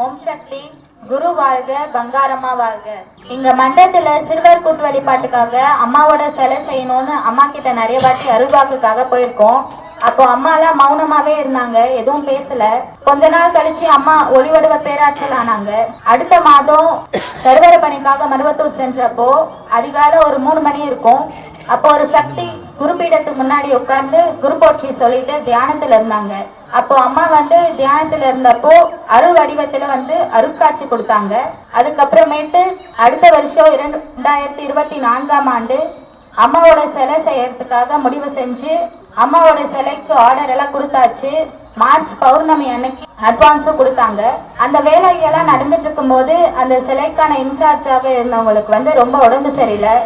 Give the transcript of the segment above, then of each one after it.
ஓம் சக்தி. குரு வாழ்க பங்காரம்மா வாழ்க. இங்க மண்டலத்துல சிறுவர் கூட்டு வழிபாட்டுக்காக அம்மாவோட சிலை செய்யணும்னு அம்மா கிட்ட நிறைய வாட்டி அருள்வாக்குக்காக போயிருக்கோம். அப்போ அம்மா எல்லாம் மௌனமாவே இருந்தாங்க எதுவும் பேசல. கொஞ்ச நாள் கழிச்சு அம்மா ஒளிவடுவ பேராற்றல் ஆனாங்க. அடுத்த மாதம் கருவறை பணிக்காக மருவத்தூர் சென்றப்போ அதிகாலை ஒரு மூணு மணி இருக்கும். அப்போ ஒரு சக்தி குருபீடத்துக்கு முன்னாடி உட்கார்ந்து குரு போற்றி சொல்லிட்டு தியானத்துல இருந்தாங்க. அப்போ அம்மா வந்து தியானத்துல இருந்தப்போ அரு வடிவத்துல வந்து அருட்காட்சி கொடுத்தாங்க. அதுக்கப்புறமேட்டு அடுத்த வருஷம் இரண்டாயிரத்தி இருபத்தி நான்காம் ஆண்டு அம்மாவோட சிலை செய்யறதுக்காக முடிவு செஞ்சு அம்மாவோட சிலைக்கு ஆர்டர் எல்லாம் கொடுத்தாச்சு. மார்ச் பௌர்ணமி அன்னைக்கு அட்வான்ஸும் கொடுத்தாங்க. அந்த வேலைகள்லாம் நடந்துட்டு இருக்கும்போது அந்த சிலைக்கான இன்சார்ஜாக இருந்தவங்களுக்கு வந்து ரொம்ப உடம்பு சரியில்லை.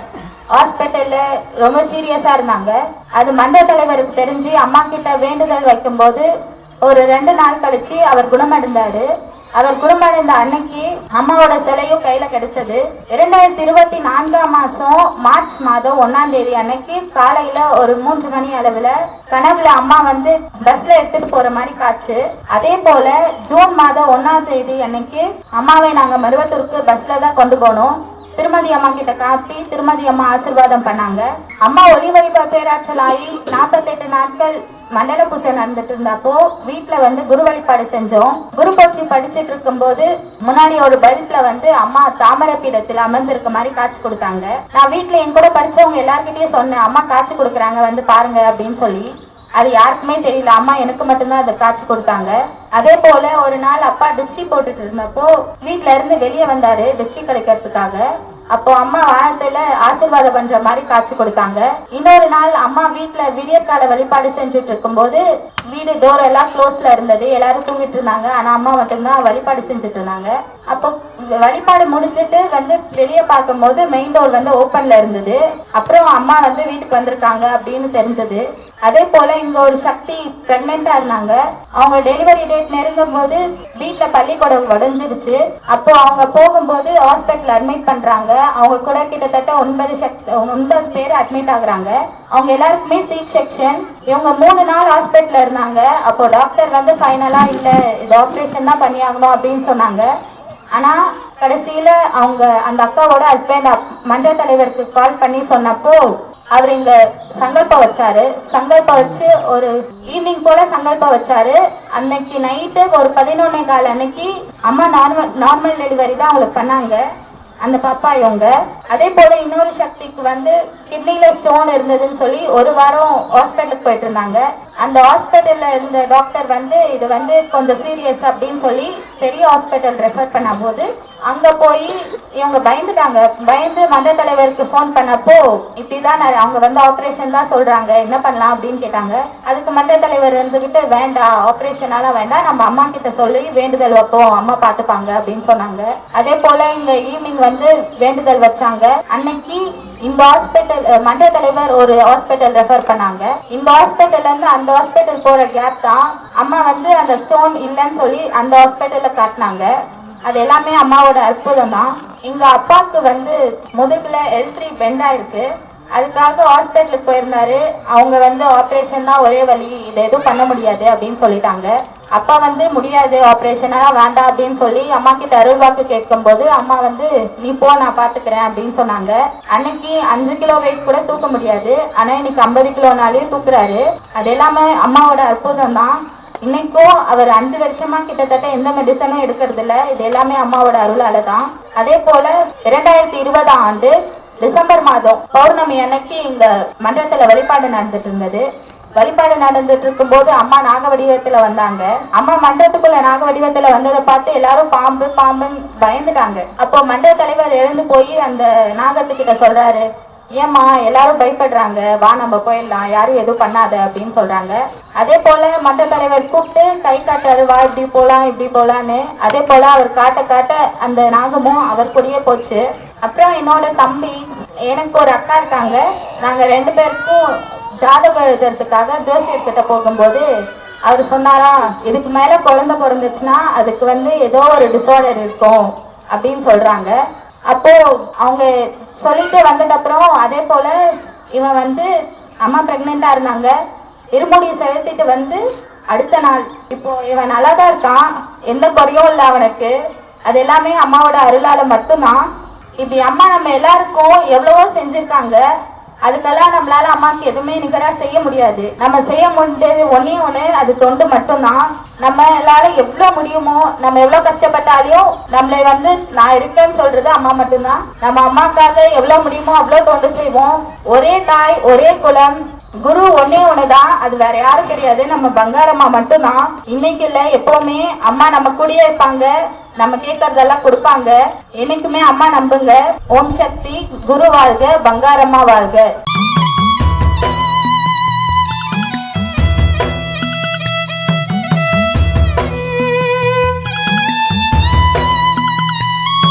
ஹாஸ்பிட்டல்ல ரொம்ப சீரியஸா இருந்தாங்க. அது மண்ட தலைவருக்கு தெரிஞ்சு அம்மா கிட்ட வேண்டுதல் வைக்கும்போது ஒரு ரெண்டு நாள் கழிச்சு அவர் குணமடைந்தாரு. அவர் குணமடைந்த அன்னைக்கு அம்மாவோட சிலையும் கையில கிடைச்சது. இரண்டாயிரத்தி இருபத்தி நான்காம் மாசம் மார்ச் மாதம் ஒன்னாம் தேதி அன்னைக்கு காலையில ஒரு மூன்று மணி அளவுல கனவுல அம்மா வந்து பஸ்ல எடுத்துட்டு போற மாதிரி காட்சி. அதே போல ஜூன் மாதம் ஒன்னாம் தேதி அன்னைக்கு அம்மாவை நாங்க மருவத்தூருக்கு பஸ்ல தான் கொண்டு போனோம். திருமதி அம்மா கிட்ட காட்டி திருமதி அம்மா ஆசீர்வாதம் பண்ணாங்க. அம்மா ஒளி வழிபா பேராற்றல் ஆகி நாற்பத்தெட்டு நாட்கள் மண்டல பூஜை நடந்துட்டு இருந்தப்போ வீட்டுல வந்து குரு வழிபாடு செஞ்சோம். குரு போற்றி படிச்சுட்டு இருக்கும்போது முன்னாடி ஒரு பல்ப்ல வந்து அம்மா தாமரை பீடத்தில் அமர்ந்திருக்க மாதிரி காட்சி கொடுத்தாங்க. நான் வீட்டுல என் கூட படிச்சவங்க எல்லாருக்கிட்டயும் சொன்னேன் அம்மா காட்சி கொடுக்குறாங்க வந்து பாருங்க அப்படின்னு சொல்லி. அது யாருக்குமே தெரியல. அம்மா எனக்கு மட்டும்தான் அதை காட்சி கொடுத்தாங்க. அதே போல ஒரு நாள் அப்பா டிஸ்ட்ரி போட்டுட்டு இருந்தப்போ வீட்ல இருந்து வெளியே வந்தாரு டிஸ்ட்ரி கிடைக்கிறதுக்காக. அப்போ அம்மா வாரத்துல ஆசீர்வாதம் பண்ற மாதிரி காட்சி கொடுத்தாங்க. இன்னொரு நாள் அம்மா வீட்டுல விடியற்கால வழிபாடு செஞ்சுட்டு இருக்கும்போது வீடு டோர் எல்லாம் க்ளோஸ்ல இருந்தது. எல்லாரும் தூங்கிட்டு இருந்தாங்க. ஆனா அம்மா மட்டும்தான் வழிபாடு செஞ்சுட்டு இருந்தாங்க. அப்போ வழிபாடு முடிஞ்சிட்டு வந்து வெளியே பார்க்கும்போது மெயின் டோர் வந்து ஓப்பன்ல இருந்தது. அப்புறம் அம்மா வந்து வீட்டுக்கு வந்திருக்காங்க அப்படின்னு தெரிஞ்சது. அதே போல இங்க ஒரு சக்தி பிரெக்னெண்டா இருந்தாங்க. அவங்க டெலிவரி டேட் நெருங்கும் போது வீட்டுல பள்ளிக்கூடம் உடஞ்சிருச்சு அப்போ அவங்க போகும்போது ஹாஸ்பிட்டல் அட்மிட் பண்றாங்க. அவங்க கூட கிட்டத்தட்ட ஒன்பது சக்தி ஒன்பது பேர் அட்மிட் ஆகுறாங்க. அவங்க எல்லாருக்குமே சி செக்ஷன் இவங்க மூணு நாள் ஹாஸ்பிட்டல் இருந்தாங்க. அப்போ டாக்டர் வந்து ஃபைனலா இல்ல இது ஆப்ரேஷன் தான் பண்ணியாகணும் அப்படின்னு சொன்னாங்க. ஆனா கடைசியில அவங்க அந்த அக்காவோட ஹஸ்பண்ட் மண்டல தலைவருக்கு கால் பண்ணி சொன்னப்போ அவர் இங்க சங்கல்பம் வச்சாரு. சங்கல்பம் வச்சு ஒரு ஈவினிங் போல சங்கல்பம் வச்சாரு. அன்னைக்கு நைட்டு ஒரு பதினொன்னே கால் அன்னைக்கு அம்மா நார்மல் நார்மல் டெலிவரி தான் அவங்களுக்கு பண்ணாங்க. அந்த பாப்பா இவங்க. அதே போல இன்னொரு சக்திக்கு வந்து கிட்னில ஸ்டோன் இருந்ததுன்னு சொல்லி ஒரு வாரம் ஹாஸ்பிட்டலுக்கு போயிட்டு இருந்தாங்க. அந்த ஹாஸ்பிட்டல்ல இருந்த டாக்டர் வந்து இது வந்து கொஞ்சம் சீரியஸ் அப்படின்னு சொல்லி பெரிய ஹாஸ்பிட்டல் ரெஃபர் பண்ண போது அங்க போய் இவங்க பயந்துட்டாங்க. பயந்து மத தலைவருக்கு ஃபோன் பண்ணப்போ இப்படிதான் அவங்க வந்து ஆபரேஷன் தான் சொல்றாங்க. என்ன பண்ணலாம் அப்படின்னு கேட்டாங்க. அதுக்கு மத தலைவர் இருந்துகிட்டு வேண்டாம் ஆபரேஷனால வேண்டாம். நம்ம அம்மா கிட்ட சொல்லி வேண்டுதல் வைப்போம். அம்மா பாத்துப்பாங்க அப்படின்னு சொன்னாங்க. அதே போல இங்க ஈவினிங் வந்து வேண்டுதல் வச்சாங்க. அன்னைக்கு இந்த ஹாஸ்பிட்டல் மண்டல தலைவர் ஒரு ஹாஸ்பிட்டல் ரெஃபர் பண்ணாங்க. இந்த ஹாஸ்பிட்டல்ல இருந்து அந்த ஹாஸ்பிட்டல் போற கேப் தான். அம்மா வந்து அந்த ஸ்டோன் இல்லைன்னு சொல்லி அந்த ஹாஸ்பிட்டல்ல காட்டினாங்க. அது எல்லாமே அம்மாவோட அற்புதம் தான். எங்க அப்பாவுக்கு வந்து முதுகுல எல் த்ரீ பெண்ட் ஆயிருக்கு. அதுக்காக ஹாஸ்பிட்டலுக்கு போயிருந்தாரு. அவங்க வந்து ஆப்ரேஷன் தான் ஒரே வழி. இதை எதுவும் பண்ண முடியாது அப்படின்னு சொல்லிட்டாங்க. அப்பா வந்து முடியாது ஆப்ரேஷனாலாம் வேண்டாம் அப்படின்னு சொல்லி அம்மா கிட்ட அருள்வாக்கு கேட்கும்போது அம்மா வந்து நீ போ நான் பாத்துக்கிறேன் அப்படின்னு சொன்னாங்க. அன்னைக்கு அஞ்சு கிலோ வெயிட் கூட தூக்க முடியாது. ஆனா இன்னைக்கு ஐம்பது கிலோனாலே தூக்குறாரு. அது எல்லாமே அம்மாவோட அற்புதம் தான். இன்னைக்கும் அவர் அஞ்சு வருஷமா கிட்டத்தட்ட எந்த மெடிசனும் எடுக்கிறது இல்ல இது எல்லாமே அம்மாவோட அருளால தான். அதே போல இரண்டாயிரத்தி இருபதாம் ஆண்டு டிசம்பர் மாதம் பௌர்ணமி அன்னைக்கு இந்த மன்றத்துல வழிபாடு நடந்துட்டு இருந்தது. வழிபாடு நடந்துட்டு இருக்கும்போது அம்மா நாக வடிவத்துல வந்தாங்க. அம்மா மன்றத்துக்குள்ள நாக வடிவத்துல வந்ததை பார்த்து எல்லாரும் பாம்பு பாம்புன்னு பயந்துட்டாங்க. அப்போ மண்டல தலைவர் எழுந்து போய் அந்த நாகத்துக்கிட்ட சொல்றாரு ஏம்மா எல்லாரும் பயப்படுறாங்க. வா நம்ம போயிடலாம். யாரும் எதுவும் பண்ணாத அப்படின்னு சொல்றாங்க. அதே போல மன்ற தலைவர் கூப்பிட்டு கை காட்டாரு வா இப்படி போலாம் இப்படி போலான்னு. அதே போல அவர் காட்ட காட்ட அந்த நாகமும் அவர் கூடயே போச்சு. அப்புறம் என்னோட தம்பி எனக்கு ஒரு அக்கா இருக்காங்க. நாங்க ரெண்டு பேருக்கும் ஜாதகம் எழுதுறதுக்காக ஜோசியர்கிட்ட போகும்போது அவர் சொன்னாரா இதுக்கு மேல குழந்தை பிறந்துச்சுன்னா அதுக்கு வந்து ஏதோ ஒரு டிசார்டர் இருக்கும் அப்படின்னு சொல்றாங்க. அப்போ அவங்க சொல்லிட்டு வந்ததுக்கப்புறம் அதே போல இவன் வந்து அம்மா பிரெக்னெண்டா இருந்தாங்க. இருமுடியை செலுத்திட்டு வந்து அடுத்த நாள் இப்போ இவன் நல்லா தான் இருக்கான். எந்த குறையும் இல்லை அவனுக்கு. அது எல்லாமே அம்மாவோட அருளால மட்டும்தான். இப்படி அம்மா நம்ம எல்லாருக்கும் எவ்வளவோ செஞ்சிருக்காங்க. அதுக்கெல்லாம் நம்மளால அம்மாக்கு எதுவுமே நிகரா செய்ய முடியாது. நம்ம செய்ய முடிஞ்சது ஒன்னே ஒண்ணு அது தொண்டு மட்டும்தான். நம்ம எல்லாரும் எவ்வளவு முடியுமோ நம்ம எவ்வளவு கஷ்டப்பட்டாலையும் நம்மளை வந்து நான் இருக்கேன்னு சொல்றது அம்மா மட்டும்தான். நம்ம அம்மாக்காக எவ்வளவு முடியுமோ அவ்வளவு தொண்டு செய்வோம். ஒரே தாய் ஒரே குலம் குரு ஒன்னே ஒண்ணுதான் அது வேற யாரும் கிடையாது. நம்ம பங்காரம்மா மட்டும்தான். இன்னைக்கு இல்ல எப்பவுமே அம்மா நம்ம கூடயே இருப்பாங்க. நம்ம கேட்கறதெல்லாம் கொடுப்பாங்க. என்னைக்குமே அம்மா நம்புங்க. ஓம் சக்தி குரு வாழ்க பங்காரம்மா வாழ்க.